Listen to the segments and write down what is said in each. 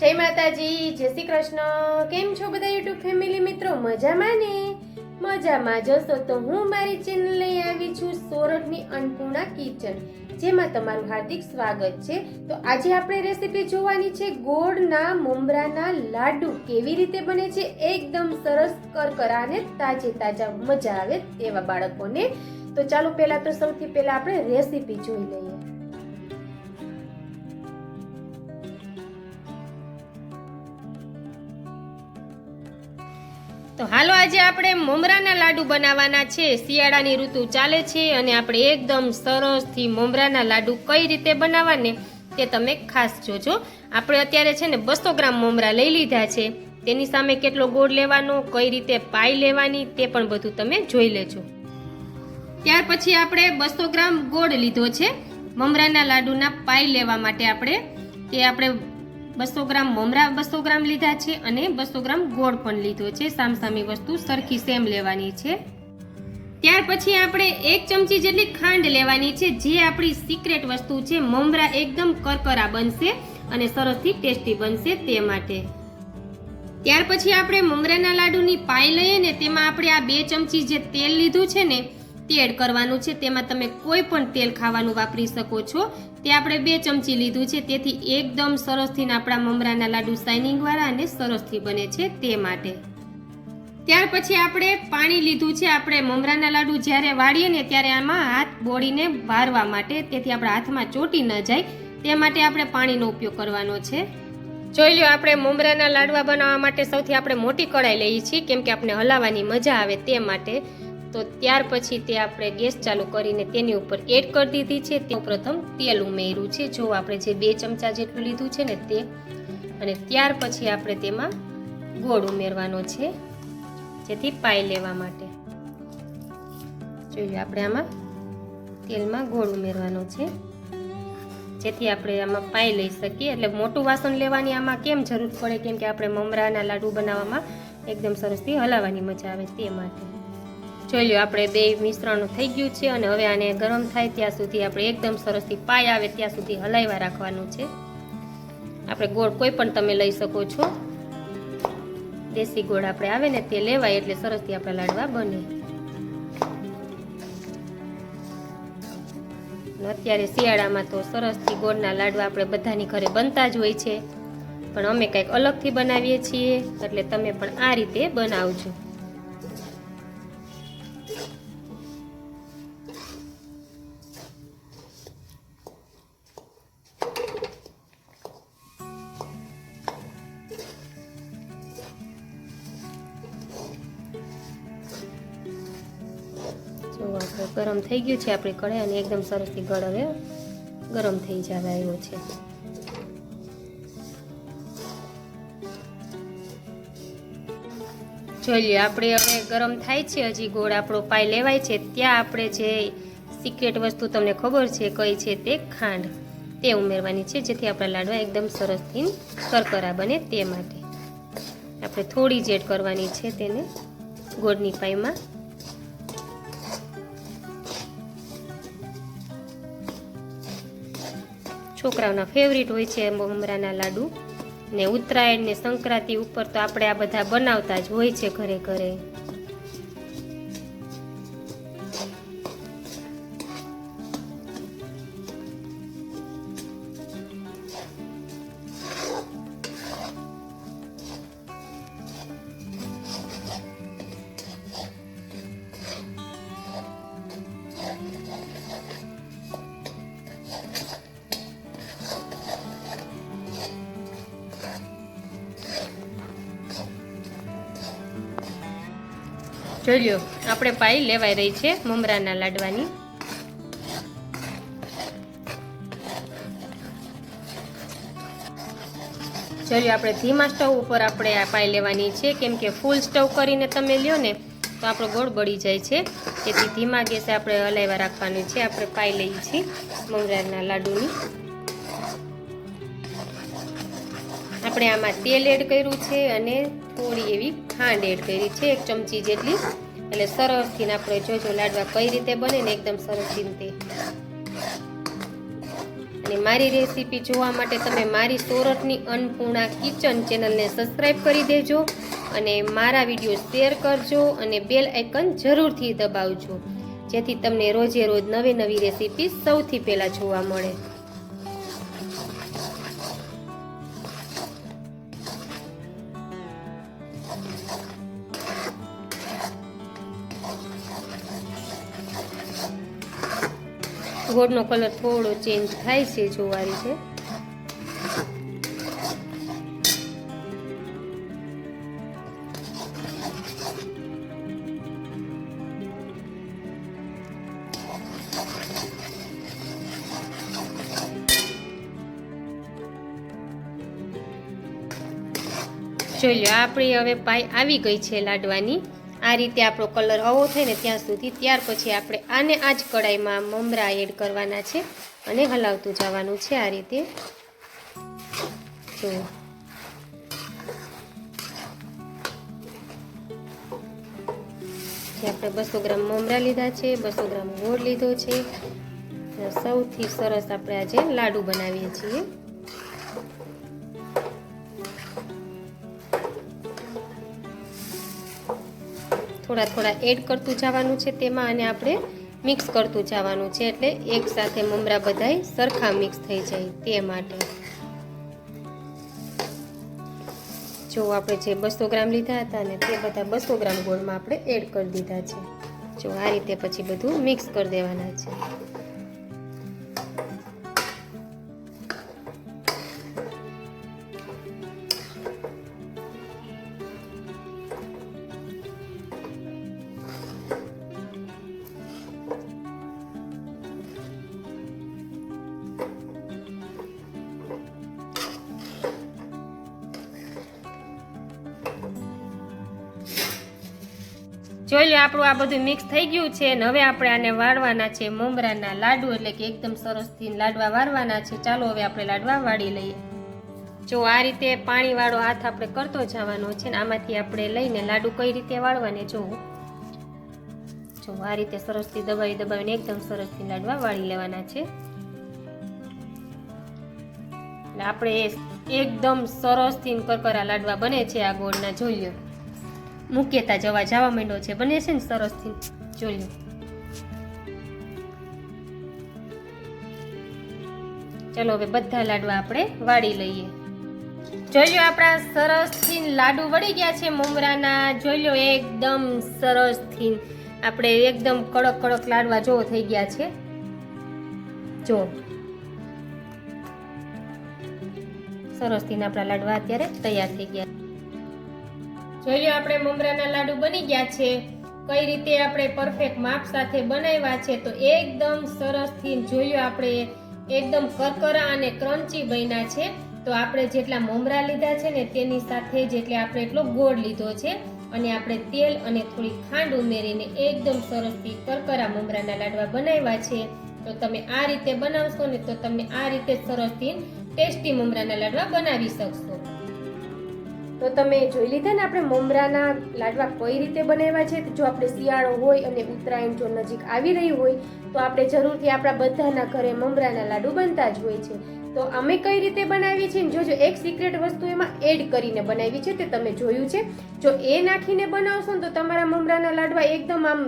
જય માતાજી, જય શ્રી કૃષ્ણ. કેમ છો બધા યુટ્યુબ ફેમિલી મિત્રો? મજામાં ને? મજામાં. જશો તો હું મારી ચેનલ લઈ આવી છું સોરઠની અન્નપૂર્ણા કિચન, જેમાં તમારું હાર્દિક સ્વાગત છે. તો આજે આપણે રેસીપી જોવાની છે ગોળના મમરાના લાડુ. કેવી રીતે બને છે? એકદમ સરસ, કરકરા અને તાજે તાજા મજા આવે તેવા બાળકોને. તો ચાલો પહેલા તો સૌથી પહેલા આપણે રેસીપી જોઈ લઈએ. તો હાલો આજે આપણે મમરાના લાડુ બનાવવાના છે. શિયાળાની ઋતુ ચાલે છે અને આપણે એકદમ સરસથી મમરાના લાડુ કઈ રીતે બનાવવાને તે તમે ખાસ જોજો. આપણે અત્યારે છે ને બસો ગ્રામ મમરા લઈ લીધા છે. તેની સામે કેટલો ગોળ લેવાનો, કઈ રીતે પાઈ લેવાની તે પણ બધું તમે જોઈ લેજો. ત્યાર પછી આપણે બસો ગ્રામ ગોળ લીધો છે. મમરાના લાડુના પાઈ લેવા માટે આપણે તે આપણે બસો ગ્રામ મમરા બસો ગ્રામ લીધા છે અને બસો ગ્રામ ગોળ પણ લીધો છે. સામસામી વસ્તુ સરખી સેમ લેવાની છે. ત્યાર પછી આપણે એક ચમચી જેટલી ખાંડ લેવાની છે, જે આપણી સિક્રેટ વસ્તુ છે. મમરા એકદમ કરકરા બનશે અને સરસથી ટેસ્ટી બનશે તે માટે. ત્યાર પછી આપણે મમરાના લાડુની પાઈ લઈએ ને, તેમાં આપણે આ બે ચમચી જે તેલ લીધું છે ને તે એડ કરવાનું છે, તેમાં તમે કોઈ પણ તેલ ખાવાનું વાપરી શકો છો. તે આપણે બે ચમચી લીધું છે, તેથી એકદમ સરસથી આપણા મમરાના લાડુ શાઇનિંગ વાળા અને સરસથી બને છે તે માટે. ત્યાર પછી આપણે પાણી લીધું છે, આપણે મમરાના લાડુ જ્યારે વાળીએ ને ત્યારે આમાં હાથ બોળીને વારવા માટે, તેથી આપણા હાથમાં ચોટી ન જાય, તે માટે આપણે પાણીનો ઉપયોગ કરવાનો છે. જોઈ લો આપણે મમરાના લાડવા બનાવવા માટે સૌથી આપણે મોટી કઢાઈ લઈએ છીએ, કેમ કે આપણે હલાવવાની મજા આવે તે માટે. તો ત્યાર પછી તે આપણે ગેસ ચાલુ કરીને તેની ઉપર એડ કરી દીધી છે. તે પ્રથમ તેલ ઉમેર્યું છે. જો આપણે જે બે ચમચા જેટલું લીધું છે ને તે. અને ત્યાર પછી આપણે તેમાં ગોળ ઉમેરવાનો છે. જેથી પાઈ લેવા માટે. જોઈએ આપણે આમાં તેલમાં ગોળ ઉમેરવાનો છે. જેથી આપણે આમાં પાઈ લઈ શકીએ. એટલે મોટું વાસણ લેવાની આમાં કેમ જરૂર પડે? કેમ કે આપણે મમરાના લાડુ બનાવવામાં એકદમ સરસથી હલાવવાની મજા આવે તે માટે. જોઈ લો આપણે બે મિશ્રણ થઈ ગયું છે અને હવે આને ગરમ થાય ત્યાં સુધી આપણે એકદમ સરસથી પાય આવે ત્યાં સુધી હલાવ્યા રાખવાનું છે. આપણે ગોળ કોઈ પણ તમે લઈ શકો છો. દેશી ગોળ આપણે આવે ને તે લેવાય એટલે સરસથી આપણા લાડવા બને. અત્યારે શિયાળામાં તો સરસથી ગોળના લાડવા આપણે બધાની ઘરે બનતા જ હોય છે. પણ અમે કંઈક અલગથી બનાવીએ છીએ, એટલે તમે પણ આ રીતે બનાવજો. જો આપણે ગરમ થઈ ગયું છે, આપણી કઢાઈ અને એકદમ સરસથી ગળ હવે ગરમ થઈ જવા આવ્યો છે. જોઈ લો આપણે હવે ગરમ થાય છે, હજી ગોળ આપણો પાય લેવાય છે. ત્યાં આપણે જે સિક્રેટ વસ્તુ તમને ખબર છે, કઈ છે તે ખાંડ તે ઉમેરવાની છે, જેથી આપણા લાડવા એકદમ સરસથી કરકરા બને તે માટે. આપણે થોડી જ કરવાની છે તેને ગોળની પાઈમાં. છોકરાઓના ફેવરિટ હોય છે મમરાના લાડુ. ને ઉત્તરાયણ ને સંક્રાંતિ ઉપર તો આપણે આ બધા બનાવતા જ હોય છે ઘરે ઘરે. જોઈ આપણે પાઈ લેવાઈ રહી છે મમરાના લાડવાની. જોઈ આપણે ધીમા સ્ટવ ઉપર આપણે આ પાઈ લેવાની છે. કેમ કે ફૂલ સ્ટવ કરીને તમે લ્યો ને, તો આપણો ગોળ બળી જાય છે. તેથી ધીમા ગેસે આપણે હલાવ્યા રાખવાનું છે. આપણે પાઈ લઈએ છીએ મમરાના લાડુની. આપણે આમાં તેલ એડ કર્યું છે અને થોડી એવી ખાંડ એડ કરી છે, એક ચમચી જેટલી. એટલે સરસથી આપણે જોજો લાડવા કઈ રીતે બને ને એકદમ સરસ રીતે. અને મારી રેસીપી જોવા માટે તમે મારી સોરઠની અન્નપૂર્ણા કિચન ચેનલને સબસ્ક્રાઈબ કરી દેજો અને મારા વીડિયો શેર કરજો અને બેલ આઇકન જરૂરથી દબાવજો. જેથી તમને રોજે રોજ નવી નવી રેસીપી સૌથી પહેલાં જોવા મળે. ગોળનો કલર થોડો ચેન્જ થાય છે જોવા છે. જોઈ લો, આપણી હવે પાઈ આવી ગઈ છે લાડવાની. આ રીતે આપણો કલર આવો થાય ને ત્યાં સુધી, ત્યાર પછી આપણે આને આ જ કડાઈમાં મમરા એડ કરવાના છે અને હલાવતું જવાનું છે આ રીતે. જે. આપણે બસો ગ્રામ મમરા લીધા છે, બસો ગ્રામ ગોળ લીધો છે સૌથી સરસ આપણે આજે લાડુ બનાવીએ છીએ. થોડા થોડા એડ કરતું જવાનું છે તેમાં અને આપણે મિક્સ કરતું જવાનું છે એટલે એકસાથે મમરા બધાય સરખા મિક્સ થઈ જાય તે માટે. જો આપણે જે બસો ગ્રામ લીધા હતા ને તે બધા બસો ગ્રામ ગોળમાં આપણે એડ કરી દીધા છે. જો આ રીતે પછી બધું મિક્સ કરી દેવાના છે. જોઈ લો આપણું આ બધું મિક્સ થઈ ગયું છે અને હવે આપણે આને વાળવાના છે મમરાના લાડુ, એટલે કે એકદમ સરસથી લાડવા વાળવાના છે. ચાલો હવે આપણે લાડવા વાળી લઈએ. જો આ રીતે પાણીવાળો હાથ આપણે કરતો જવાનો છે ને, આમાંથી આપણે લઈને લાડુ કઈ રીતે વાળવાને જોવું જો આ રીતે સરસથી દબાવી દબાવીને એકદમ સરસથી લાડવા વાળી લેવાના છે. આપણે એકદમ સરસથી કરકરા લાડવા બને છે આ ગોળના, જોઈ લો મૂકેતા જવા જવા માંડ્યો છે. બને છે ને સરસથી. જોઈ ચલો હવે બધા લાડવા આપણે વાળી લઈએ. જોઈ લો આપણા સરસથી લાડુ વળી ગયા છે મમરાના. જોઈ લો એકદમ સરસથી. આપણે એકદમ કડક કડક લાડવા જો થઈ ગયા છે. જો. સરસથી આપણા લાડવા અત્યારે તૈયાર થઈ ગયા જોઈ લો આપણે મમરાના લાડુ બની ગયા છે. કઈ રીતે આપણે પરફેક્ટ માપ સાથે બનાવ્યા છે તો એકદમ સરસથી જોઈ લો આપણે. એકદમ કરકરા અને ક્રન્ચી બન્યા છે. તો આપણે જેટલા મમરા લીધા છે ને તેની સાથે જેટલે આપણે એટલો ગોળ લીધો છે. અને આપણે તેલ અને થોડી ખાંડ ઉમેરીને એકદમ સરસથી કરકરા મમરાના લાડવા બનાવ્યા છે. તો તમે આ રીતે બનાવશો ને તો તમે આ રીતે સરસથી ટેસ્ટી મમરાના લાડવા બનાવી શકશો. તો તમે જોઈ લીધા ને આપણે મમરાના લાડવા કઈ રીતે બનાવ્યા છે? જો આપણે શિયાળો હોય અને ઉત્તરાયણ જો નજીક આવી રહી હોય, તો આપણે જરૂરથી આપણા બધાના ઘરે મમરાના લાડુ બનતા જ હોય છે. તો અમે કઈ રીતે બનાવીએ છીએ જોજો એક સિક્રેટ વસ્તુ એમાં એડ કરીને બનાવી છે તે તમે જોયું છે. જો એ નાખીને બનાવશો ને તો તમારા મમરાના લાડવા એકદમ આમ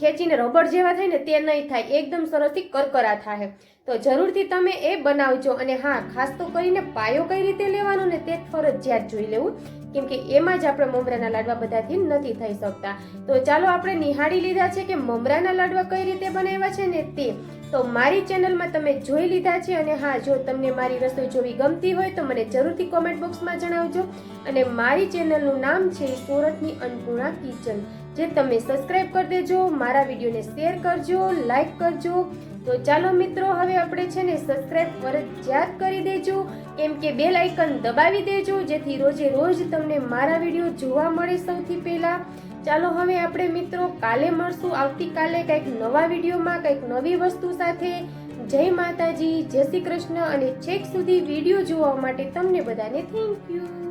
ખેંચીને રબર જેવા થાય ને તે નહીં થાય, એકદમ સરસથી કરકરા થાય તો જરૂરથી તમે એ બનાવજો અને હા, ખાસ તો કરીને પાયો કઈ રીતે લેવાનો ને તે ફરજિયાત જોઈ લેવું, કેમ કે એમાં જ આપણે મમરાના લાડવા બધાથી નથી થઈ શકતા. તો ચાલો આપણે નિહાળી લીધા છે કે મમરાના લાડવા કઈ રીતે બનાવ્યા છે ને તે. તો મારી ચેનલમાં તમે જોઈ લીધા છે અને હા, જો તમને મારી રસોઈ જોવી ગમતી હોય તો મને જરૂરથી કોમેન્ટ બોક્સમાં જણાવજો. અને મારી ચેનલનું નામ છે સુરતની અન્નપૂર્ણા કિચન. જે તમે સબસ્ક્રાઇબ કરી દેજો, મારા વિડીયોને શેર કરજો લાઈક કરજો. તો ચાલો મિત્રો, હવે આપણે છે ને સબસ્ક્રાઇબ ફરજિયાત કરી દેજો. કેમ કે બેલ આઇકન દબાવી દેજો, જેથી રોજે રોજ તમને મારા વીડિયો જોવા મળે સૌથી પહેલાં. ચાલો હવે આપણે મિત્રો, કાલે મળશું. આવતીકાલે કંઈક નવા વિડીયોમાં, કંઈક નવી વસ્તુ સાથે. જય માતાજી, જય શ્રી કૃષ્ણ, અને છેક સુધી વીડિયો જોવા માટે તમને બધાને થેન્ક યુ